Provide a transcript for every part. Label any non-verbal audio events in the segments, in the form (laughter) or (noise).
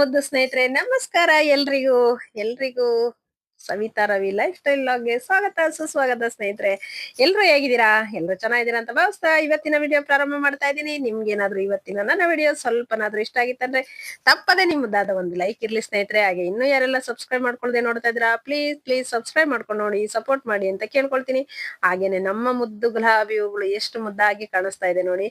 ಮುದ್ದು ಸ್ನೇಹಿತರೆ ನಮಸ್ಕಾರ ಎಲ್ರಿಗೂ ಎಲ್ರಿಗೂ. ಸವಿತಾ ರವಿ ಲೈಫ್ ಸ್ಟೈಲ್ ಲಾಗ್ಗೆ ಸ್ವಾಗತ, ಸುಸ್ವಾಗತ ಸ್ನೇಹಿತರೆ. ಎಲ್ರು ಹೇಗಿದ್ದೀರಾ? ಎಲ್ರು ಚೆನ್ನಾಗಿದ್ದೀರಾ ಅಂತ ಭಾವಿಸ್ತಾ ಇವತ್ತಿನ ವಿಡಿಯೋ ಪ್ರಾರಂಭ ಮಾಡ್ತಾ ಇದ್ದೀನಿ. ನಿಮ್ಗೇನಾದ್ರೂ ಇವತ್ತಿನ ನನ್ನ ವಿಡಿಯೋ ಸ್ವಲ್ಪನಾದ್ರೂ ಇಷ್ಟ ಆಗಿತ್ತಂದ್ರೆ ತಪ್ಪದೆ ನಿಮ್ಮದಾದ ಒಂದು ಲೈಕ್ ಇರ್ಲಿ ಸ್ನೇಹಿತರೆ. ಹಾಗೆ ಇನ್ನೂ ಯಾರೆಲ್ಲ ಸಬ್ಸ್ಕ್ರೈಬ್ ಮಾಡ್ಕೊಳ್ದೆ ನೋಡ್ತಾ ಇದ್ದೀರಾ ಪ್ಲೀಸ್ ಪ್ಲೀಸ್ ಸಬ್ಸ್ಕ್ರೈಬ್ ಮಾಡ್ಕೊಂಡು ನೋಡಿ ಸಪೋರ್ಟ್ ಮಾಡಿ ಅಂತ ಕೇಳ್ಕೊಳ್ತೀನಿ. ಹಾಗೇನೆ ನಮ್ಮ ಮುದ್ದು ಗುಲಾಬಿ ಹೂಗಳು ಎಷ್ಟು ಮುದ್ದಾಗಿ ಕಾಣಿಸ್ತಾ ಇದೆ ನೋಡಿ.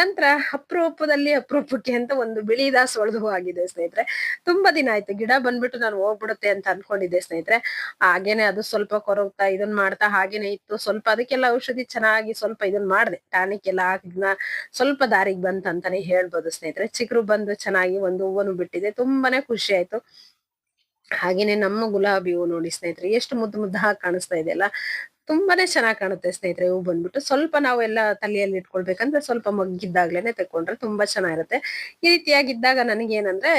ನಂತರ ಅಪರೂಪದಲ್ಲಿ ಅಪರೂಪಕ್ಕೆ ಅಂತ ಒಂದು ಬಿಳಿ ದಾಸ್ ಹೂ ಆಗಿದೆ ಸ್ನೇಹಿತರೆ. ತುಂಬಾ ದಿನ ಆಯ್ತು, ಗಿಡ ಬಂದ್ಬಿಟ್ಟು ನಾನು ಹೋಗ್ಬಿಡುತ್ತೆ ಅಂತ ಅನ್ಕೊಂಡಿದ್ದೆ ಸ್ನೇಹಿತರೆ. ಹಾಗೇನೆ ಅದು ಸ್ವಲ್ಪ ಕೊರಗ್ತಾ ಇದನ್ ಮಾಡ್ತಾ ಹಾಗೇನೆ ಇತ್ತು. ಸ್ವಲ್ಪ ಅದಕ್ಕೆಲ್ಲ ಔಷಧಿ ಚೆನ್ನಾಗಿ ಸ್ವಲ್ಪ ಇದನ್ ಮಾಡಿದೆ. ಟಾನಿಕ್ ಎಲ್ಲ ಹಾಕಿದ್ನ. ಸ್ವಲ್ಪ ದಾರಿಗೆ ಬಂತ ಅಂತಾನೆ ಹೇಳ್ಬೋದು ಸ್ನೇಹಿತರೆ. ಚಿಕ್ರು ಬಂದು ಚೆನ್ನಾಗಿ ಒಂದು ಹೂವನ್ನು ಬಿಟ್ಟಿದೆ. ತುಂಬಾನೇ ಖುಷಿ ಆಯ್ತು. ಹಾಗೇನೆ ನಮ್ಮ ಗುಲಾಬಿ ಹೂವು ನೋಡಿ ಸ್ನೇಹಿತರೆ. ಎಷ್ಟು ಮುದ್ದು ಮುದ್ದಾಗಿ ಕಾಣಿಸ್ತಾ ಇದೆ ಅಲ್ಲ. ತುಂಬಾನೇ ಚೆನ್ನಾಗಿ ಕಾಣುತ್ತೆ ಸ್ನೇಹಿತರೆ ಹೂ ಬಂದ್ಬಿಟ್ಟು. ಸ್ವಲ್ಪ ನಾವು ಎಲ್ಲ ತಲೆಯಲ್ಲಿ ಇಟ್ಕೊಳ್ಬೇಕಂದ್ರೆ ಸ್ವಲ್ಪ ಮಗ್ಗಿದ್ದಾಗ್ಲೇನೆ ತಕೊಂಡ್ರೆ ತುಂಬಾ ಚೆನ್ನಾಗಿರುತ್ತೆ. ಈ ರೀತಿಯಾಗಿದ್ದಾಗ ನನಗೇನಂದ್ರೆ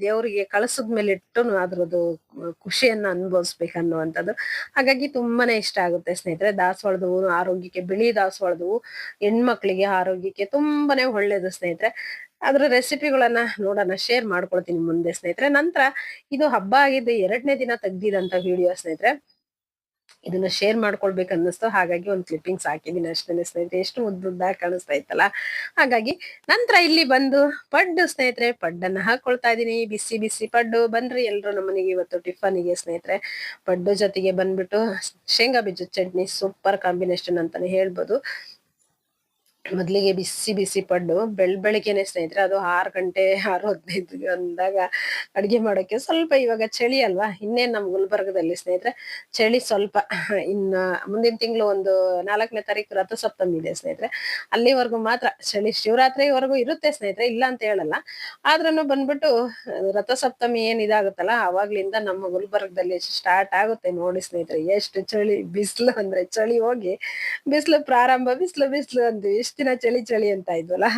ದೇವರಿಗೆ ಕಳಸದ ಮೇಲೆ ಇಟ್ಟು ಅದ್ರದ್ದು ಖುಷಿಯನ್ನ ಅನುಭವಿಸ್ಬೇಕನ್ನುವಂಥದ್ದು. ಹಾಗಾಗಿ ತುಂಬಾನೇ ಇಷ್ಟ ಆಗುತ್ತೆ ಸ್ನೇಹಿತರೆ. ದಾಸವಾಳದ ಹೂ ಆರೋಗ್ಯಕ್ಕೆ, ಬಿಳಿ ದಾಸವಾಳದ ಹೂ ಹೆಣ್ಮಕ್ಳಿಗೆ ಆರೋಗ್ಯಕ್ಕೆ ತುಂಬಾನೇ ಒಳ್ಳೇದು ಸ್ನೇಹಿತರೆ. ಅದ್ರ ರೆಸಿಪಿಗಳನ್ನ ನೋಡೋಣ, ಶೇರ್ ಮಾಡ್ಕೊಳ್ತೀನಿ ಮುಂದೆ ಸ್ನೇಹಿತರೆ. ನಂತರ ಇದು ಹಬ್ಬ ಆಗಿದ್ದು ಎರಡನೇ ದಿನ ತೆಗ್ದಿದಂತ ವಿಡಿಯೋ ಸ್ನೇಹಿತರೆ. ಇದನ್ನ ಶೇರ್ ಮಾಡ್ಕೊಳ್ಬೇಕು ಅನ್ನಿಸ್ತು, ಹಾಗಾಗಿ ಒಂದು ಕ್ಲಿಪ್ಪಿಂಗ್ಸ್ ಹಾಕಿದ್ದೀನಿ ಅಷ್ಟೇ ಸ್ನೇಹಿತರೆ. ಎಷ್ಟು ಮುದ್ದಾಗಿ ಕಾಣಿಸ್ತಾ ಇತ್ತಲ್ಲ? ಹಾಗಾಗಿ ನಂತರ ಇಲ್ಲಿ ಬಂದು ಪಡ್ಡು ಸ್ನೇಹಿತರೆ, ಪಡ್ಡನ್ನ ಹಾಕೊಳ್ತಾ ಇದೀನಿ. ಬಿಸಿ ಬಿಸಿ ಪಡ್ಡು. ಬನ್ರಿ ಎಲ್ಲರೂ ನಮ್ಮನೆಗೆ ಇವತ್ತು ಟಿಫನಿಗೆ ಸ್ನೇಹಿತರೆ. ಪಡ್ಡು ಜೊತೆಗೆ ಬಂದ್ಬಿಟ್ಟು ಶೇಂಗಾ ಬೀಜದ ಚಟ್ನಿ ಸೂಪರ್ ಕಾಂಬಿನೇಷನ್ ಅಂತಾನೆ ಹೇಳ್ಬೋದು. ಮೊದ್ಲಿಗೆ ಬಿಸಿ ಬಿಸಿ ಪಡ್ಡು ಬೆಳ್ ಬೆಳಿಗ್ಗೆನೆ ಸ್ನೇಹಿತರೆ ಅದು ಆರು ಗಂಟೆ, ಆರು ಹದಿನೈದು ಅಂದಾಗ ಅಡುಗೆ ಮಾಡೋಕ್ಕೆ ಸ್ವಲ್ಪ ಇವಾಗ ಚಳಿ ಅಲ್ವಾ? ಇನ್ನೇನು ನಮ್ಮ ಗುಲ್ಬರ್ಗದಲ್ಲಿ ಸ್ನೇಹಿತರೆ ಚಳಿ ಸ್ವಲ್ಪ. ಇನ್ನ ಮುಂದಿನ ತಿಂಗಳು ಒಂದು ನಾಲ್ಕನೇ ತಾರೀಕು ರಥಸಪ್ತಮಿ ಇದೆ ಸ್ನೇಹಿತರೆ. ಅಲ್ಲಿವರೆಗೂ ಮಾತ್ರ ಚಳಿ ಶಿವರಾತ್ರಿವರೆಗೂ ಇರುತ್ತೆ ಸ್ನೇಹಿತರೆ, ಇಲ್ಲ ಅಂತ ಹೇಳಲ್ಲ. ಆದ್ರೂ ಬಂದ್ಬಿಟ್ಟು ರಥಸಪ್ತಮಿ ಏನು ಇದಾಗುತ್ತಲ್ಲ, ಅವಾಗ್ಲಿಂದ ನಮ್ಮ ಗುಲ್ಬರ್ಗದಲ್ಲಿ ಸ್ಟಾರ್ಟ್ ಆಗುತ್ತೆ ನೋಡಿ ಸ್ನೇಹಿತರೆ. ಎಷ್ಟು ಚಳಿ, ಬಿಸಿಲು ಅಂದ್ರೆ ಚಳಿ ಹೋಗಿ, ಬಿಸಿಲು ಪ್ರಾರಂಭ, ಬಿಸಿಲು ಬಿಸಿಲು ಅಂದ್ವಿ. ಇಷ್ಟ ದಿನ ಚಳಿ ಚಳಿ ಅಂತ ಇದ್ವಲ್ಲ?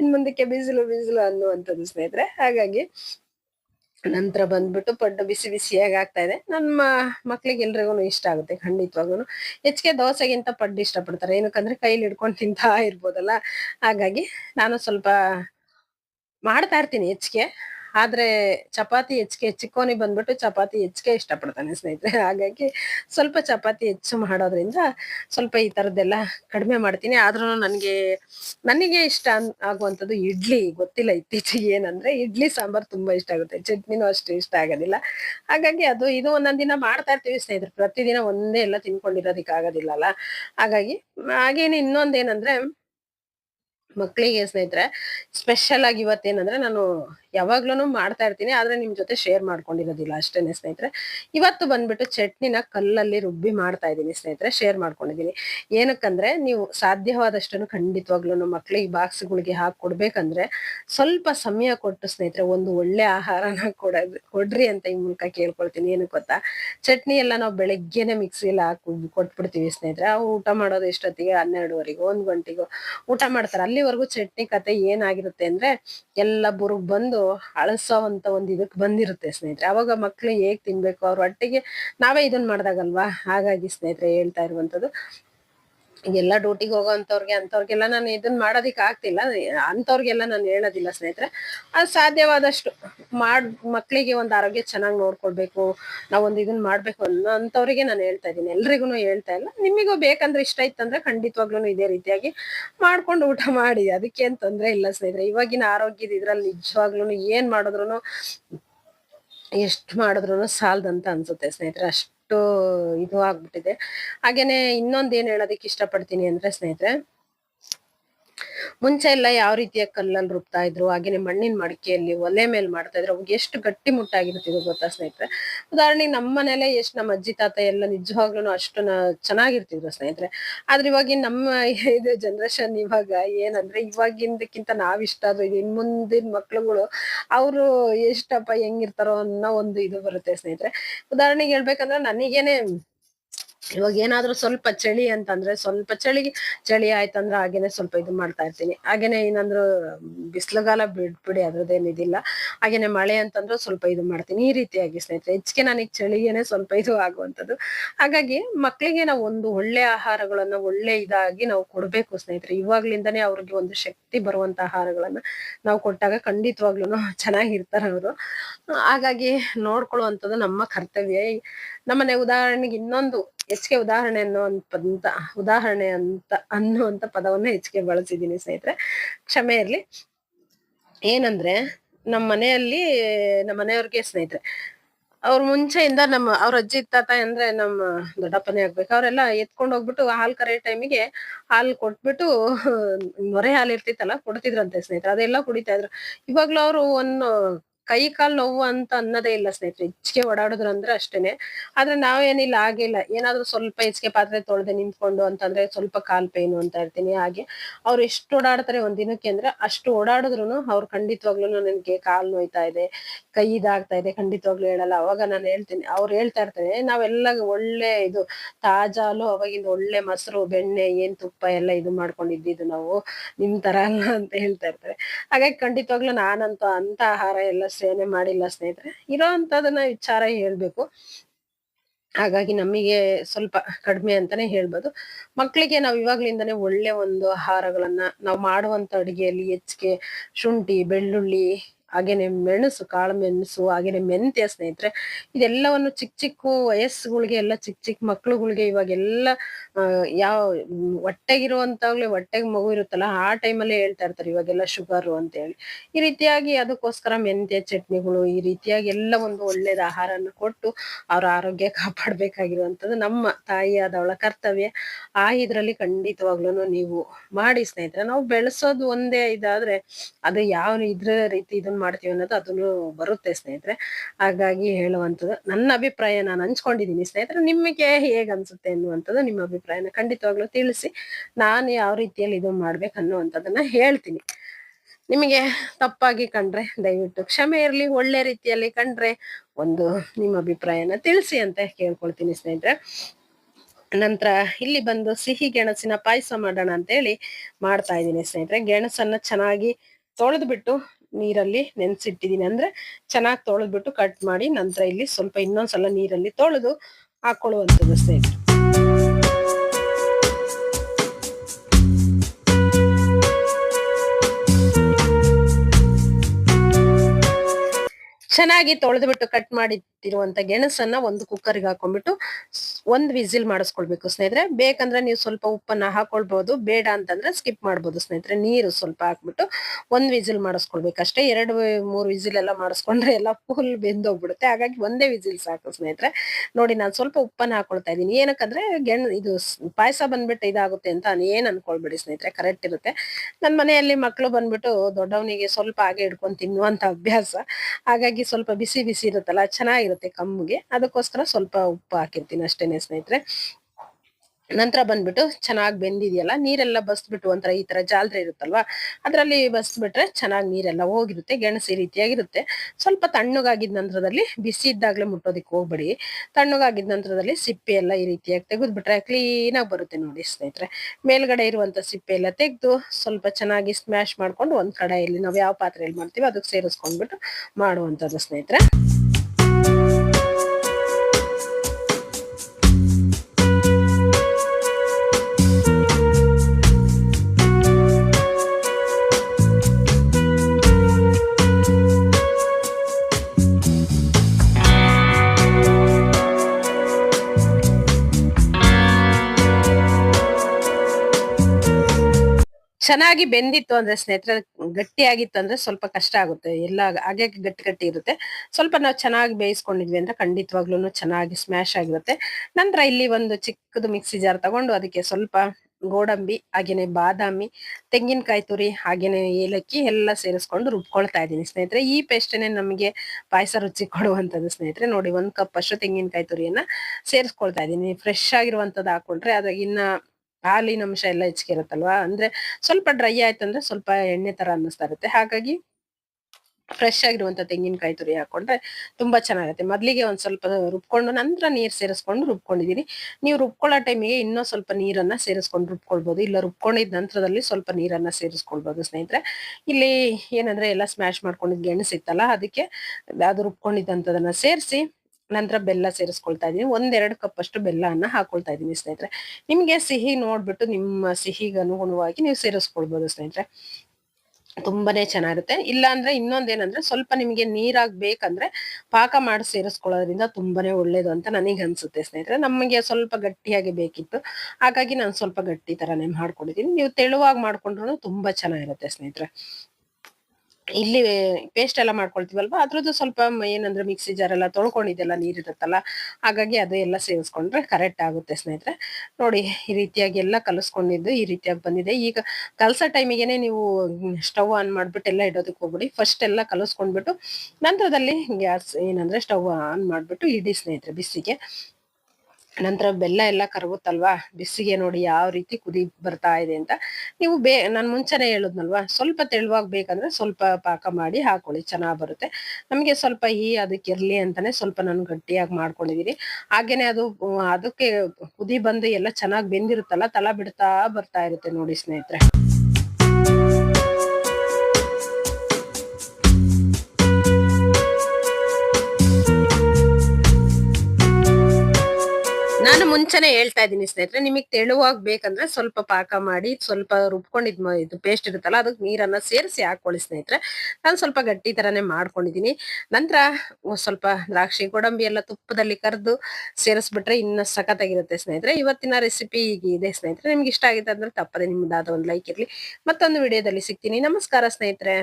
ಇನ್ ಮುಂದಕ್ಕೆ ಬಿಸಿಲು ಬಿಸಿಲು ಅನ್ನುವಂಥದ್ದು ಸ್ನೇಹಿತರೆ. ಹಾಗಾಗಿ ನಂತರ ಬಂದ್ಬಿಟ್ಟು ಪಡ್ಡು ಬಿಸಿ ಬಿಸಿಯಾಗಿ ಆಗ್ತಾ ಇದೆ. ನಮ್ಮ ಮಕ್ಳಿಗೆ ಎಲ್ರಿಗೂ ಇಷ್ಟ ಆಗುತ್ತೆ ಖಂಡಿತವಾಗೂ ಹೆಚ್ಚಿಗೆ ದೋಸೆಗಿಂತ ಪಡ್ಡು ಇಷ್ಟಪಡ್ತಾರೆ. ಏನಕ್ಕಂದ್ರೆ ಕೈಲಿ ಹಿಡ್ಕೊಂಡು ತಿಂತಾ ಇರ್ಬೋದಲ್ಲ? ಹಾಗಾಗಿ ನಾನು ಸ್ವಲ್ಪ ಮಾಡ್ತಾ ಇರ್ತೀನಿ ಹೆಚ್ಚಿಗೆ. ಆದ್ರೆ ಚಪಾತಿ ಹೆಚ್ಚಿಗೆ, ಚಿಕ್ಕೋನಿ ಬಂದ್ಬಿಟ್ಟು ಚಪಾತಿ ಹೆಚ್ಚಿಗೆ ಇಷ್ಟಪಡ್ತಾನೆ ಸ್ನೇಹಿತರೆ. ಹಾಗಾಗಿ ಸ್ವಲ್ಪ ಚಪಾತಿ ಹೆಚ್ಚು ಮಾಡೋದ್ರಿಂದ ಸ್ವಲ್ಪ ಈ ತರದ್ದೆಲ್ಲ ಕಡಿಮೆ ಮಾಡ್ತೀನಿ. ಆದ್ರೂ ನನಗೆ ನನಗೆ ಇಷ್ಟ ಆಗುವಂಥದ್ದು ಇಡ್ಲಿ. ಗೊತ್ತಿಲ್ಲ ಇತ್ತೀಚೆಗೆ ಏನಂದ್ರೆ ಇಡ್ಲಿ ಸಾಂಬಾರ್ ತುಂಬಾ ಇಷ್ಟ ಆಗುತ್ತೆ. ಚಟ್ನಿನೂ ಅಷ್ಟು ಇಷ್ಟ ಆಗೋದಿಲ್ಲ. ಹಾಗಾಗಿ ಅದು, ಇದು ಒಂದೊಂದು ದಿನ ಮಾಡ್ತಾ ಇರ್ತೀವಿ ಸ್ನೇಹಿತರೆ. ಪ್ರತಿದಿನ ಒಂದೇ ಎಲ್ಲ ತಿನ್ಕೊಂಡಿರೋದಕ್ಕೆ ಆಗೋದಿಲ್ಲ ಅಲ್ಲ? ಹಾಗಾಗಿ ಹಾಗೇನೆ ಇನ್ನೊಂದೇನಂದ್ರೆ ಮಕ್ಕಳಿಗೆ ಸ್ನೇಹಿತರೆ ಸ್ಪೆಷಲ್ ಆಗಿ ಇವತ್ತೇನಂದ್ರೆ ನಾನು ಯಾವಾಗ್ಲೂ ಮಾಡ್ತಾ ಇರ್ತೀನಿ, ಆದ್ರೆ ನಿಮ್ ಜೊತೆ ಶೇರ್ ಮಾಡ್ಕೊಂಡಿರೋದಿಲ್ಲ ಅಷ್ಟೇನೆ ಸ್ನೇಹಿತರೆ. ಇವತ್ತು ಬಂದ್ಬಿಟ್ಟು ಚಟ್ನಿನ ಕಲ್ಲಲ್ಲಿ ರುಬ್ಬಿ ಮಾಡ್ತಾ ಇದ್ದೀನಿ ಸ್ನೇಹಿತರೆ ಶೇರ್ ಮಾಡ್ಕೊಂಡಿದೀನಿ ಏನಕ್ಕಂದ್ರೆ ನೀವು ಸಾಧ್ಯವಾದಷ್ಟು ಖಂಡಿತವಾಗ್ಲೂ ಮಕ್ಕಳಿಗೆ ಬಾಕ್ಸ್ಗಳಿಗೆ ಹಾಕಿ ಕೊಡ್ಬೇಕಂದ್ರೆ ಸ್ವಲ್ಪ ಸಮಯ ಕೊಟ್ಟು ಸ್ನೇಹಿತರೆ, ಒಂದು ಒಳ್ಳೆ ಆಹಾರನ ಕೊಡೋದು ಕೊಡ್ರಿ ಅಂತ ಈ ಮೂಲಕ ಕೇಳ್ಕೊಳ್ತೀನಿ. ಏನಕ್ಕೆ ಗೊತ್ತಾ? ಚಟ್ನಿ ಎಲ್ಲ ನಾವು ಬೆಳಗ್ಗೆನೆ ಮಿಕ್ಸಿಯಲ್ಲಿ ಹಾಕಿ ಕೊಟ್ಬಿಡ್ತೀವಿ ಸ್ನೇಹಿತರೆ. ಅವು ಊಟ ಮಾಡೋದು ಎಷ್ಟೊತ್ತಿಗೆ? ಹನ್ನೆರಡುವರೆಗೂ, ಒಂದ್ ಗಂಟೆಗೂ? ಊಟ ಮಾಡ್ತಾರೆ. ಅಲ್ಲಿವರೆಗೂ ಚಟ್ನಿ ಕತೆ ಏನಾಗಿರುತ್ತೆ ಅಂದ್ರೆ ಎಲ್ಲ ಬುರುಗ್ ಬಂದು ಅಳಸೋವಂತ ಒಂದು ಇದಕ್ಕೆ ಬಂದಿರುತ್ತೆ ಸ್ನೇಹಿತರೆ. ಅವಾಗ ಮಕ್ಳು ಹೇಗೆ ತಿನ್ಬೇಕು? ಅವ್ರ ಹೊಟ್ಟೆಗೆ ನಾವೇ ಇದನ್ನ ಮಾಡ್ದಾಗಲ್ವಾ? ಹಾಗಾಗಿ ಸ್ನೇಹಿತರೆ ಹೇಳ್ತಾ ಇರುವಂತದ್ದು. ಎಲ್ಲ ಡ್ಯೂಟಿಗೆ ಹೋಗೋಂಥವ್ರಿಗೆ ಅಂಥವ್ರಿಗೆಲ್ಲ ನಾನು ಇದನ್ನ ಮಾಡೋದಿಕ್ ಆಗ್ತಿಲ್ಲ. ಅಂಥವ್ರಿಗೆಲ್ಲ ನಾನು ಹೇಳೋದಿಲ್ಲ ಸ್ನೇಹಿತರೆ. ಅದು ಸಾಧ್ಯವಾದಷ್ಟು ಮಾಡ್ ಮಕ್ಕಳಿಗೆ ಒಂದು ಆರೋಗ್ಯ ಚೆನ್ನಾಗಿ ನೋಡ್ಕೊಳ್ಬೇಕು ನಾವೊಂದು ಇದನ್ನ ಮಾಡ್ಬೇಕು ಅನ್ನೋ ಅಂಥವ್ರಿಗೆ ನಾನು ಹೇಳ್ತಾ ಇದ್ದೀನಿ. ಎಲ್ರಿಗೂ ಹೇಳ್ತಾ ಇಲ್ಲ. ನಿಮಿಗೂ ಬೇಕಂದ್ರೆ ಇಷ್ಟ ಇತ್ತಂದ್ರೆ ಖಂಡಿತವಾಗ್ಲೂ ಇದೇ ರೀತಿಯಾಗಿ ಮಾಡ್ಕೊಂಡು ಊಟ ಮಾಡಿ. ಅದಕ್ಕೆ ಏನ್ ತೊಂದ್ರೆ ಇಲ್ಲ ಸ್ನೇಹಿತರೆ. ಇವಾಗಿನ ಆರೋಗ್ಯದ ಇದ್ರಲ್ಲಿ ನಿಜವಾಗ್ಲೂ ಏನ್ ಮಾಡಿದ್ರು ಎಷ್ಟು ಮಾಡಿದ್ರು ಸಾಲದಂತ ಅನ್ಸುತ್ತೆ ಸ್ನೇಹಿತರೆ. ಅಷ್ಟು ಇದು ಆಗ್ಬಿಟ್ಟಿದೆ. ಹಾಗೇನೆ ಇನ್ನೊಂದ್ ಏನ್ ಹೇಳೋದಕ್ಕೆ ಇಷ್ಟಪಡ್ತೀನಿ ಅಂದ್ರೆ ಸ್ನೇಹಿತರೆ ಮುಂಚೆ ಎಲ್ಲ ಯಾವ ರೀತಿಯ ಕಲ್ಲಲ್ಲಿ ರುಬ್ತಾ ಇದ್ರು, ಹಾಗೇನೆ ಮಣ್ಣಿನ ಮಡಿಕೆಯಲ್ಲಿ ಒಲೆ ಮೇಲೆ ಮಾಡ್ತಾ ಇದ್ರು ಅವ್ಗೆ ಎಷ್ಟು ಗಟ್ಟಿ ಮುಟ್ಟಾಗಿರ್ತಿದ್ರು ಗೊತ್ತಾ ಸ್ನೇಹಿತರೆ? ಉದಾಹರಣೆಗೆ ನಮ್ಮ ಮನೇಲೆ ಎಷ್ಟು, ನಮ್ಮ ಅಜ್ಜಿ, ತಾತ ಎಲ್ಲ ನಿಜವಾಗ್ಲೂ ಅಷ್ಟು ಚೆನ್ನಾಗಿರ್ತಿದ್ರು ಸ್ನೇಹಿತರೆ. ಆದ್ರೆ ಇವಾಗಿನ ನಮ್ಮ ಇದು ಜನರೇಷನ್ ಇವಾಗ ಏನಂದ್ರೆ ಇವಾಗಿಂದಕ್ಕಿಂತ ನಾವ್ ಇಷ್ಟ ಆದ್ರೂ ಇನ್ ಮುಂದಿನ ಮಕ್ಳುಗಳು ಅವರು ಎಷ್ಟಪ್ಪ ಹೆಂಗಿರ್ತಾರೋ ಅನ್ನೋ ಒಂದು ಇದು ಬರುತ್ತೆ ಸ್ನೇಹಿತರೆ. ಉದಾಹರಣೆಗೆ ಹೇಳ್ಬೇಕಂದ್ರೆ ನನಗೇನೆ ಇವಾಗ ಏನಾದ್ರೂ ಸ್ವಲ್ಪ ಚಳಿ ಅಂತಂದ್ರೆ ಸ್ವಲ್ಪ ಚಳಿ ಚಳಿ ಆಯ್ತಂದ್ರೆ ಹಾಗೇನೆ ಸ್ವಲ್ಪ ಇದು ಮಾಡ್ತಾ ಇರ್ತೀನಿ. ಹಾಗೇನೆ ಏನಂದ್ರು ಬಿಸಿಲುಗಾಲ ಬಿಡ್ಬಿಡಿ ಅದ್ರದ್ದೇನಿದಿಲ್ಲ ಹಾಗೇನೆ ಮಳೆ ಅಂತಂದ್ರೆ ಸ್ವಲ್ಪ ಇದು ಮಾಡ್ತೀನಿ. ಈ ರೀತಿಯಾಗಿ ಸ್ನೇಹಿತರೆ, ಹೆಚ್ಚಿಗೆ ನನಗೆ ಚಳಿಗೇನೆ ಸ್ವಲ್ಪ ಇದು ಆಗುವಂಥದ್ದು. ಹಾಗಾಗಿ ಮಕ್ಕಳಿಗೆ ನಾವು ಒಂದು ಒಳ್ಳೆ ಆಹಾರಗಳನ್ನ ಒಳ್ಳೆ ಇದಾಗಿ ನಾವು ಕೊಡ್ಬೇಕು ಸ್ನೇಹಿತರೆ. ಇವಾಗ್ಲಿಂದಾನೇ ಅವ್ರಿಗೆ ಒಂದು ಶಕ್ತಿ ಬರುವಂತ ಆಹಾರಗಳನ್ನ ನಾವು ಕೊಟ್ಟಾಗ ಖಂಡಿತವಾಗ್ಲೂ ಚೆನ್ನಾಗಿರ್ತಾರೆ ಅವರು ಹಾಗಾಗಿ ನೋಡ್ಕೊಳ್ಳುವಂಥದ್ದು ನಮ್ಮ ಕರ್ತವ್ಯ. ನಮ್ಮನೆ ಉದಾಹರಣೆಗೆ ಇನ್ನೊಂದು ಹೆಚ್ಚಿಗೆ ಉದಾಹರಣೆ ಅನ್ನುವಂತ ಉದಾಹರಣೆ ಅಂತ, ಅನ್ನುವಂತ ಪದವನ್ನ ಹೆಚ್ಚಿಗೆ ಬಳಸಿದ್ದೀನಿ ಸ್ನೇಹಿತರೆ. ಕ್ಷಮೆ ಇರ್ಲಿ. ಏನಂದ್ರೆ ನಮ್ಮ ಮನೆಯಲ್ಲಿ ನಮ್ಮ ಮನೆಯವ್ರಿಗೆ ಸ್ನೇಹಿತರೆ, ಅವ್ರ ಮುಂಚೆಯಿಂದ ನಮ್ಮ ಅವ್ರ ಅಜ್ಜಿ, ತಾತ ಅಂದ್ರೆ ನಮ್ಮ ದೊಡ್ಡಪ್ಪನೇ ಆಗ್ಬೇಕು. ಅವರೆಲ್ಲ ಎತ್ಕೊಂಡು ಹೋಗ್ಬಿಟ್ಟು ಹಾಲ್ ಕರೆಯೋ ಟೈಮಿಗೆ ಹಾಲ್ ಕೊಟ್ಬಿಟ್ಟು ನೊರೆ ಹಾಲು ಇರ್ತಿತ್ತಲ್ಲ, ಕೊಡ್ತಿದ್ರಂತೆ ಸ್ನೇಹಿತರೆ. ಅದೆಲ್ಲ ಕುಡಿತಾ ಇದ್ರು. ಇವಾಗ್ಲೂ ಅವರು ಒಂದು ಕೈ ಕಾಲು ನೋವು ಅಂತ ಅನ್ನೋದೇ ಇಲ್ಲ ಸ್ನೇಹಿತರೆ. ಹೆಚ್ಚಿಗೆ ಓಡಾಡಿದ್ರು ಅಂದ್ರೆ ಅಷ್ಟೇನೆ. ಆದ್ರೆ ನಾವೇನಿಲ್ಲ ಆಗಿಲ್ಲ ಏನಾದ್ರೂ ಸ್ವಲ್ಪ ಹೆಚ್ಚಿಗೆ ಪಾತ್ರೆ ತೊಳ್ದೆ ನಿಂತ್ಕೊಂಡು ಅಂತಂದ್ರೆ ಸ್ವಲ್ಪ ಕಾಲ್ ಪೇನು ಅಂತ ಇರ್ತೀನಿ ಹಾಗೆ ಅವ್ರು ಎಷ್ಟು ಓಡಾಡ್ತಾರೆ ಒಂದ್ ದಿನಕ್ಕೆ ಅಂದ್ರೆ ಅಷ್ಟು ಓಡಾಡಿದ್ರು ಅವ್ರು ಖಂಡಿತವಾಗ್ಲೂ ನನ್ಗೆ ಕಾಲ್ ನೋಯ್ತಾ ಇದೆ, ಕೈ ಇದಾಗ್ತಾ ಇದೆ, ಖಂಡಿತವಾಗ್ಲೂ ಹೇಳಲ್ಲ. ಅವಾಗ ನಾನು ಹೇಳ್ತೀನಿ, ಅವ್ರು ಹೇಳ್ತಾ ಇರ್ತಾರೆ, ನಾವೆಲ್ಲ ಒಳ್ಳೆ ಇದು ತಾಜಾಲು ಅವಾಗಿಂದ ಒಳ್ಳೆ ಮೊಸರು, ಬೆಣ್ಣೆ, ಏನ್ ತುಪ್ಪ ಎಲ್ಲ ಇದು ಮಾಡ್ಕೊಂಡಿದ್ದು ನಾವು. ನಿಮ್ ತರ ಅಲ್ಲ ಅಂತ ಹೇಳ್ತಾ ಇರ್ತಾರೆ. ಹಾಗಾಗಿ ಖಂಡಿತವಾಗ್ಲೂ ನಾನಂತೂ ಅಂತ ಆಹಾರ ಎಲ್ಲ ಸೇವನೆ ಮಾಡಿಲ್ಲ ಸ್ನೇಹಿತರೆ. ಇರೋ ಅಂತದನ್ನ ವಿಚಾರ ಹೇಳ್ಬೇಕು. ಹಾಗಾಗಿ ನಮಗೆ ಸ್ವಲ್ಪ ಕಡಿಮೆ ಅಂತಾನೆ ಹೇಳ್ಬೋದು. ಮಕ್ಕಳಿಗೆ ನಾವು ಇವಾಗ್ಲಿಂದಾನೆ ಒಳ್ಳೆ ಒಂದು ಆಹಾರಗಳನ್ನ ನಾವು ಮಾಡುವಂತ ಅಡಿಗೆಯಲ್ಲಿ ಹೆಚ್ಚಿಗೆ ಶುಂಠಿ, ಬೆಳ್ಳುಳ್ಳಿ ಹಾಗೇನೆ ಮೆಣಸು ಕಾಳು ಮೆಣಸು ಹಾಗೇನೆ ಮೆಂತ್ಯ ಸ್ನೇಹಿತರೆ, ಇದೆಲ್ಲವನ್ನು ಚಿಕ್ಕ ಚಿಕ್ಕ ವಯಸ್ಸುಗಳಿಗೆ ಎಲ್ಲ ಚಿಕ್ಕ ಚಿಕ್ಕ ಮಕ್ಳುಗಳಿಗೆ ಇವಾಗೆಲ್ಲ ಯಾವ, ಹೊಟ್ಟೆಗಿರುವಂತಾಗ್ಲೇ ಹೊಟ್ಟೆಗೆ ಮಗು ಇರುತ್ತಲ್ಲ, ಆ ಟೈಮಲ್ಲೇ ಹೇಳ್ತಾ ಇರ್ತಾರೆ ಇವಾಗೆಲ್ಲ ಶುಗರು ಅಂತ ಹೇಳಿ ಈ ರೀತಿಯಾಗಿ ಅದಕ್ಕೋಸ್ಕರ ಮೆಂತ್ಯ, ಚಟ್ನಿಗಳು ಈ ರೀತಿಯಾಗಿ ಎಲ್ಲ ಒಂದು ಒಳ್ಳೇದ ಆಹಾರನ ಕೊಟ್ಟು ಅವ್ರ ಆರೋಗ್ಯ (laughs) ಕಾಪಾಡ್ಬೇಕಾಗಿರುವಂತದ್ದು ನಮ್ಮ ತಾಯಿಯಾದವಳ ಕರ್ತವ್ಯ. ಆ ಇದ್ರಲ್ಲಿ ಖಂಡಿತವಾಗ್ಲೂ ನೀವು ಮಾಡಿ ಸ್ನೇಹಿತರೆ, ನಾವು ಬೆಳೆಸೋದು ಒಂದೇ ಇದಾದ್ರೆ, ಅದು ಯಾವ ಇದ್ರ ರೀತಿ ಇದನ್ನ ಮಾಡ್ತೀವಿ ಅನ್ನೋದು ಅದನ್ನು ಬರುತ್ತೆ ಸ್ನೇಹಿತರೆ. ಹಾಗಾಗಿ ಹೇಳುವಂಥದ್ದು, ನನ್ನ ಅಭಿಪ್ರಾಯ ನಾನು ಹಂಚ್ಕೊಂಡಿದ್ದೀನಿ. ಸ್ನೇಹಿತರೆ, ನಿಮಗೆ ಹೇಗೆ ಅನ್ಸುತ್ತೆ ಅನ್ನುವಂಥದ್ದು ನಿಮ್ಮ ಅಭಿಪ್ರಾಯನ ಖಂಡಿತವಾಗ್ಲೂ ತಿಳಿಸಿ. ನಾನು ಯಾವ ರೀತಿಯಲ್ಲಿ ಇದು ಮಾಡ್ಬೇಕು ಅನ್ನುವಂಥದ್ದನ್ನ ಹೇಳ್ತೀನಿ. ನಿಮಗೆ ತಪ್ಪಾಗಿ ಕಂಡ್ರೆ, ದಯವಿಟ್ಟು ಕ್ಷಮೆ ಇರಲಿ, ಒಳ್ಳೆ ರೀತಿಯಲ್ಲಿ ಕಂಡ್ರೆ ಒಂದು ನಿಮ್ಮ ಅಭಿಪ್ರಾಯನ ತಿಳಿಸಿ ಅಂತ ಕೇಳ್ಕೊಳ್ತೀನಿ ಸ್ನೇಹಿತರೆ. ನಂತರ ಇಲ್ಲಿ ಬಂದು ಸಿಹಿ ಗೆಣಸಿನ ಪಾಯಸ ಮಾಡೋಣ ಅಂತ ಹೇಳಿ ಮಾಡ್ತಾ ಇದ್ದೀನಿ ಸ್ನೇಹಿತರೆ. ಗೆಣಸನ್ನ ಚೆನ್ನಾಗಿ ತೊಳೆದು ಬಿಟ್ಟು ನೀರಲ್ಲಿ ನೆನ್ಸಿಟ್ಟಿದೀನಿ. ಅಂದ್ರೆ ಚೆನ್ನಾಗಿ ತೊಳೆದ್ಬಿಟ್ಟು ಕಟ್ ಮಾಡಿ ನಂತರ ಇಲ್ಲಿ ಸ್ವಲ್ಪ ಇನ್ನೊಂದ್ಸಲ ನೀರಲ್ಲಿ ತೊಳೆದು ಹಾಕೊಳ್ಳುವಂಥದ್ದು ಸ್ನೇಹಿತರೆ ಚೆನ್ನಾಗಿ ತೊಳೆದ್ಬಿಟ್ಟು ಕಟ್ ಮಾಡಿಟ್ಟಿರುವಂತ ಗೆಣಸನ್ನ ಒಂದು ಕುಕ್ಕರ್ಗೆ ಹಾಕೊಂಡ್ಬಿಟ್ಟು ಒಂದ್ ವಿಸಿಲ್ ಮಾಡಿಸ್ಕೊಳ್ಬೇಕು ಸ್ನೇಹಿತರೆ. ಬೇಕಂದ್ರೆ ನೀವು ಸ್ವಲ್ಪ ಉಪ್ಪನ್ನ ಹಾಕೊಳ್ಬಹುದು ಬೇಡ ಅಂತಂದ್ರೆ ಸ್ಕಿಪ್ ಮಾಡ್ಬೋದು ಸ್ನೇಹಿತರೆ. ನೀರು ಸ್ವಲ್ಪ ಹಾಕ್ಬಿಟ್ಟು ಒಂದ್ ವಿಸಿಲ್ ಮಾಡಿಸ್ಕೊಳ್ಬೇಕು ಅಷ್ಟೇ. ಎರಡು, ಮೂರು ವಿಸಿಲ್ ಎಲ್ಲ ಮಾಡಿಸ್ಕೊಂಡ್ರೆ ಎಲ್ಲ ಫುಲ್ ಬೆಂದೋಗ್ಬಿಡುತ್ತೆ. ಹಾಗಾಗಿ ಒಂದೇ ವಿಸಿಲ್ ಸಾಕು ಸ್ನೇಹಿತರೆ. ನೋಡಿ, ನಾನು ಸ್ವಲ್ಪ ಉಪ್ಪನ್ನ ಹಾಕೊಳ್ತಾ ಇದೀನಿ ಏನಕ್ಕಂದ್ರೆ ಗೆಣ್ ಇದು ಪಾಯಸ ಬಂದ್ಬಿಟ್ಟು ಇದಾಗುತ್ತೆ ಅಂತ ಏನ್ ಅನ್ಕೊಳ್ಬೇಡಿ ಸ್ನೇಹಿತರೆ. ಕರೆಕ್ಟ್ ಇರುತ್ತೆ. ನನ್ನ ಮನೆಯಲ್ಲಿ ಮಕ್ಕಳು ಬಂದ್ಬಿಟ್ಟು ದೊಡ್ಡವನಿಗೆ ಸ್ವಲ್ಪ ಹಾಗೆ ಹಿಡ್ಕೊಂಡು ತಿನ್ನುವಂತ ಅಭ್ಯಾಸ. ಹಾಗಾಗಿ ಸ್ವಲ್ಪ ಬಿಸಿ ಬಿಸಿ ಇರುತ್ತಲ್ಲ ಚೆನ್ನಾಗಿರುತ್ತೆ ಕಮ್ಮಿಗೆ. ಅದಕ್ಕೋಸ್ಕರ ಸ್ವಲ್ಪ ಉಪ್ಪು ಹಾಕಿರ್ತೀನಿ ಅಷ್ಟೇನೆ ಸ್ನೇಹಿತರೆ. ನಂತರ ಬಂದ್ಬಿಟ್ಟು ಚೆನ್ನಾಗಿ ಬೆಂದಿದೆಯಲ್ಲ, ನೀರೆಲ್ಲ ಬಸ್ಬಿಟ್ಟು ಒಂಥರ ಈ ತರ ಜಾಲ್ರೆ ಇರುತ್ತಲ್ವಾ, ಅದರಲ್ಲಿ ಬಸ್ಬಿಟ್ರೆ ಚೆನ್ನಾಗಿ ನೀರೆಲ್ಲ ಹೋಗಿರುತ್ತೆ, ಗೆಣಸಿ ರೀತಿಯಾಗಿರುತ್ತೆ. ಸ್ವಲ್ಪ ತಣ್ಣಗಾಗಿದ್ದ ನಂತರದಲ್ಲಿ ಬಿಸಿ ಇದ್ದಾಗಲೇ ಮುಟ್ಟೋದಕ್ಕೆ ಹೋಗ್ಬೇಡಿ. ತಣ್ಣಗಾಗಿದ್ದ ನಂತರದಲ್ಲಿ ಸಿಪ್ಪೆ ಎಲ್ಲ ಈ ರೀತಿಯಾಗಿ ತೆಗೆದ್ಬಿಟ್ರೆ ಕ್ಲೀನಾಗಿ ಬರುತ್ತೆ ನೋಡಿ ಸ್ನೇಹಿತರೆ. ಮೇಲ್ಗಡೆ ಇರುವಂತ ಸಿಪ್ಪೆ ಎಲ್ಲ ತೆಗೆದು ಸ್ವಲ್ಪ ಚೆನ್ನಾಗಿ ಸ್ಮ್ಯಾಶ್ ಮಾಡ್ಕೊಂಡು ಒಂದು ಕಡೆಯಲ್ಲಿ ನಾವು ಯಾವ ಪಾತ್ರೆಯಲ್ಲಿ ಮಾಡ್ತೀವಿ ಅದಕ್ಕೆ ಸೇರಿಸ್ಕೊಂಡ್ಬಿಟ್ಟು ಮಾಡುವಂಥದ್ದು ಸ್ನೇಹಿತರೆ. ಚೆನ್ನಾಗಿ ಬೆಂದಿತ್ತು ಅಂದ್ರೆ ಸ್ನೇಹಿತರೆ, ಗಟ್ಟಿಯಾಗಿತ್ತು ಅಂದ್ರೆ ಸ್ವಲ್ಪ ಕಷ್ಟ ಆಗುತ್ತೆ. ಎಲ್ಲ ಹಾಗೆ ಗಟ್ಟಿ ಗಟ್ಟಿ ಇರುತ್ತೆ. ಸ್ವಲ್ಪ ನಾವು ಚೆನ್ನಾಗಿ ಬೇಯಿಸ್ಕೊಂಡಿದ್ವಿ ಅಂದ್ರೆ ಖಂಡಿತವಾಗ್ಲೂ ಚೆನ್ನಾಗಿ ಸ್ಮ್ಯಾಶ್ ಆಗಿರುತ್ತೆ. ನಂತರ ಇಲ್ಲಿ ಒಂದು ಚಿಕ್ಕದು ಮಿಕ್ಸಿ ಜಾರ್ ತಗೊಂಡು ಅದಕ್ಕೆ ಸ್ವಲ್ಪ ಗೋಡಂಬಿ, ಹಾಗೇನೆ ಬಾದಾಮಿ, ತೆಂಗಿನಕಾಯಿ ತುರಿ, ಹಾಗೇನೆ ಏಲಕ್ಕಿ ಎಲ್ಲ ಸೇರಿಸ್ಕೊಂಡು ರುಬ್ಕೊಳ್ತಾ ಇದ್ದೀನಿ ಸ್ನೇಹಿತರೆ. ಈ ಪೇಸ್ಟನ್ನೇ ನಮಗೆ ಪಾಯಸ ರುಚಿ ಕೊಡುವಂಥದ್ದು ಸ್ನೇಹಿತರೆ. ನೋಡಿ, ಒಂದು ಕಪ್ ಅಷ್ಟು ತೆಂಗಿನಕಾಯಿ ತುರಿಯನ್ನ ಸೇರಿಸ್ಕೊಳ್ತಾ ಇದ್ದೀನಿ. ಫ್ರೆಶ್ ಆಗಿರುವಂಥದ್ದು ಹಾಕೊಂಡ್ರೆ ಅದಾಗ ಇನ್ನ ಹಾಲಿನ ಅಂಶ ಎಲ್ಲ ಹೆಚ್ಚಿಗೆ ಇರುತ್ತಲ್ವಾ? ಅಂದ್ರೆ ಸ್ವಲ್ಪ ಡ್ರೈ ಆಯ್ತಂದ್ರೆ ಸ್ವಲ್ಪ ಎಣ್ಣೆ ತರ ಅನ್ನಿಸ್ತಾ ಇರುತ್ತೆ. ಹಾಗಾಗಿ ಫ್ರೆಶ್ ಆಗಿರುವಂತ ತೆಂಗಿನಕಾಯಿ ತುರಿ ಹಾಕೊಂಡ್ರೆ ತುಂಬಾ ಚೆನ್ನಾಗಿರುತ್ತೆ. ಮೊದಲಿಗೆ ಒಂದ್ ಸ್ವಲ್ಪ ರುಬ್ಕೊಂಡು ನಂತರ ನೀರ್ ಸೇರಿಸ್ಕೊಂಡು ರುಬ್ಕೊಂಡಿದೀನಿ. ನೀವು ರುಬ್ಕೊಳ್ಳೋ ಟೈಮಿಗೆ ಇನ್ನೂ ಸ್ವಲ್ಪ ನೀರನ್ನ ಸೇರಿಸ್ಕೊಂಡು ರುಬ್ಕೊಳ್ಬಹುದು ಇಲ್ಲ ರುಬ್ಕೊಂಡಿದ ನಂತರದಲ್ಲಿ ಸ್ವಲ್ಪ ನೀರನ್ನ ಸೇರಿಸ್ಕೊಳ್ಬಹುದು ಸ್ನೇಹಿತರೆ. ಇಲ್ಲಿ ಏನಂದ್ರೆ ಎಲ್ಲ ಸ್ಮ್ಯಾಶ್ ಮಾಡ್ಕೊಂಡಿದ್ ಗೆಣಸಿತ್ತಲ್ಲ ಅದಕ್ಕೆ ಅದು ರುಬ್ಕೊಂಡಿದ್ದಂಥದನ್ನ ಸೇರಿಸಿ ನಂತರ ಬೆಲ್ಲ ಸೇರಿಸ್ಕೊಳ್ತಾ ಇದ್ದೀನಿ. ಒಂದೆರಡು ಕಪ್ ಅಷ್ಟು ಬೆಲ್ಲನ ಹಾಕೊಳ್ತಾ ಇದ್ದೀನಿ ಸ್ನೇಹಿತರೆ. ನಿಮಗೆ ಸಿಹಿ ನೋಡ್ಬಿಟ್ಟು ನಿಮ್ಮ ಸಿಹಿಗೆ ಅನುಗುಣವಾಗಿ ನೀವು ಸೇರಿಸ್ಕೊಳ್ಬೋದು ಸ್ನೇಹಿತರೆ. ತುಂಬಾನೇ ಚೆನ್ನಾಗಿರುತ್ತೆ. ಇಲ್ಲ ಅಂದ್ರೆ ಇನ್ನೊಂದೇನಂದ್ರೆ ಸ್ವಲ್ಪ ನಿಮಗೆ ನೀರಾಗ್ ಬೇಕಂದ್ರೆ ಪಾಕ ಮಾಡಿ ಸೇರಿಸ್ಕೊಳ್ಳೋದ್ರಿಂದ ತುಂಬಾನೇ ಒಳ್ಳೇದು ಅಂತ ನನಗೆ ಅನ್ಸುತ್ತೆ ಸ್ನೇಹಿತರೆ. ನಮಗೆ ಸ್ವಲ್ಪ ಗಟ್ಟಿಯಾಗಿ ಬೇಕಿತ್ತು. ಹಾಗಾಗಿ ನಾನು ಸ್ವಲ್ಪ ಗಟ್ಟಿ ತರಾನೇ ಮಾಡ್ಕೊಂಡಿದ್ದೀನಿ. ನೀವು ತೆಳುವಾಗಿ ಮಾಡ್ಕೊಂಡ್ರು ತುಂಬಾ ಚೆನ್ನಾಗಿರುತ್ತೆ ಸ್ನೇಹಿತರೆ. ಇಲ್ಲಿ ಪೇಸ್ಟ್ ಎಲ್ಲ ಮಾಡ್ಕೊಳ್ತೀವಲ್ವಾ? ಅದ್ರದ್ದು ಸ್ವಲ್ಪ ಏನಂದ್ರೆ ಮಿಕ್ಸಿ ಜಾರ್ ಎಲ್ಲ ತೊಳ್ಕೊಂಡಿದ್ದೆಲ್ಲ ನೀರಿರುತ್ತಲ್ಲ, ಹಾಗಾಗಿ ಅದು ಎಲ್ಲ ಸೇರಿಸ್ಕೊಂಡ್ರೆ ಕರೆಕ್ಟ್ ಆಗುತ್ತೆ ಸ್ನೇಹಿತರೆ. ನೋಡಿ, ಈ ರೀತಿಯಾಗಿ ಎಲ್ಲ ಕಲಿಸ್ಕೊಂಡಿದ್ದು ಈ ರೀತಿಯಾಗಿ ಬಂದಿದೆ. ಈಗ ಕಲಸೋ ಟೈಮಿಗೆನೆ ನೀವು ಸ್ಟವ್ ಆನ್ ಮಾಡ್ಬಿಟ್ಟು ಎಲ್ಲ ಇಡೋದಕ್ಕೆ ಹೋಗ್ಬಿಡಿ. ಫಸ್ಟ್ ಎಲ್ಲ ಕಲಿಸ್ಕೊಂಡ್ಬಿಟ್ಟು ನಂತರದಲ್ಲಿ ಗ್ಯಾಸ್ ಏನಂದ್ರೆ ಸ್ಟವ್ ಆನ್ ಮಾಡ್ಬಿಟ್ಟು ಇಡಿ ಸ್ನೇಹಿತರೆ ಬಿಸಿಗೆ. ನಂತರ ಬೆಲ್ಲ ಎಲ್ಲ ಕರಗುತ್ತಲ್ವಾ? ಬಿಸಿಗೆ ನೋಡಿ ಯಾವ ರೀತಿ ಕುದಿ ಬರ್ತಾ ಇದೆ ಅಂತ ನೀವು ಬೇ, ನಾನು ಮುಂಚೆನೆ ಹೇಳಿದ್ನಲ್ವಾ? ಸ್ವಲ್ಪ ತೆಳುವಾಗಿ ಬೇಕಂದ್ರೆ ಸ್ವಲ್ಪ ಪಾಕ ಮಾಡಿ ಹಾಕೊಳ್ಳಿ, ಚೆನ್ನಾಗಿ ಬರುತ್ತೆ. ನಮಗೆ ಸ್ವಲ್ಪ ಈ ಅದಕ್ಕೆ ಇರ್ಲಿ ಅಂತಾನೆ ಸ್ವಲ್ಪ ನಾನು ಗಟ್ಟಿಯಾಗಿ ಮಾಡ್ಕೊಂಡಿದ್ದೀನಿ ಹಾಗೇನೆ ಅದು, ಅದಕ್ಕೆ ಕುದಿ ಬಂದು ಎಲ್ಲ ಚೆನ್ನಾಗಿ ಬೆಂದಿರುತ್ತಲ್ಲ ತಳ ಬಿಡ್ತಾ ಬರ್ತಾ ಇರುತ್ತೆ ನೋಡಿ ಸ್ನೇಹಿತರೆ. ಮುಂಚೆನೆ ಹೇಳ್ತಾ ಇದ್ದೀನಿ ಸ್ನೇಹಿತರೆ, ನಿಮಗೆ ತೆಳುವಾಗಿ ಬೇಕಂದ್ರೆ ಸ್ವಲ್ಪ ಪಾಕ ಮಾಡಿ, ಸ್ವಲ್ಪ ರುಬ್ಕೊಂಡಿದ್ ಇದು ಪೇಸ್ಟ್ ಇರುತ್ತಲ್ಲ ಅದಕ್ಕೆ ನೀರನ್ನ ಸೇರಿಸಿ ಹಾಕೊಳ್ಳಿ ಸ್ನೇಹಿತರೆ. ನಾನು ಸ್ವಲ್ಪ ಗಟ್ಟಿ ತರಾನೇ ಮಾಡ್ಕೊಂಡಿದೀನಿ. ನಂತರ ಸ್ವಲ್ಪ ದ್ರಾಕ್ಷಿ ಗೋಡಂಬಿ ಎಲ್ಲ ತುಪ್ಪದಲ್ಲಿ ಕರೆದು ಸೇರಿಸ್ಬಿಟ್ರೆ ಇನ್ನ ಸಖತ್ತಾಗಿರುತ್ತೆ ಸ್ನೇಹಿತರೆ. ಇವತ್ತಿನ ರೆಸಿಪಿ ಈಗ ಇದೆ ಸ್ನೇಹಿತರೆ. ನಿಮ್ಗೆ ಇಷ್ಟ ಆಗಿದೆ ಅಂದ್ರೆ ತಪ್ಪದೆ ನಿಮ್ದಾದ ಒಂದು ಲೈಕ್ ಇರಲಿ. ಮತ್ತೊಂದು ವಿಡಿಯೋದಲ್ಲಿ ಸಿಗ್ತೀನಿ. ನಮಸ್ಕಾರ ಸ್ನೇಹಿತರೆ.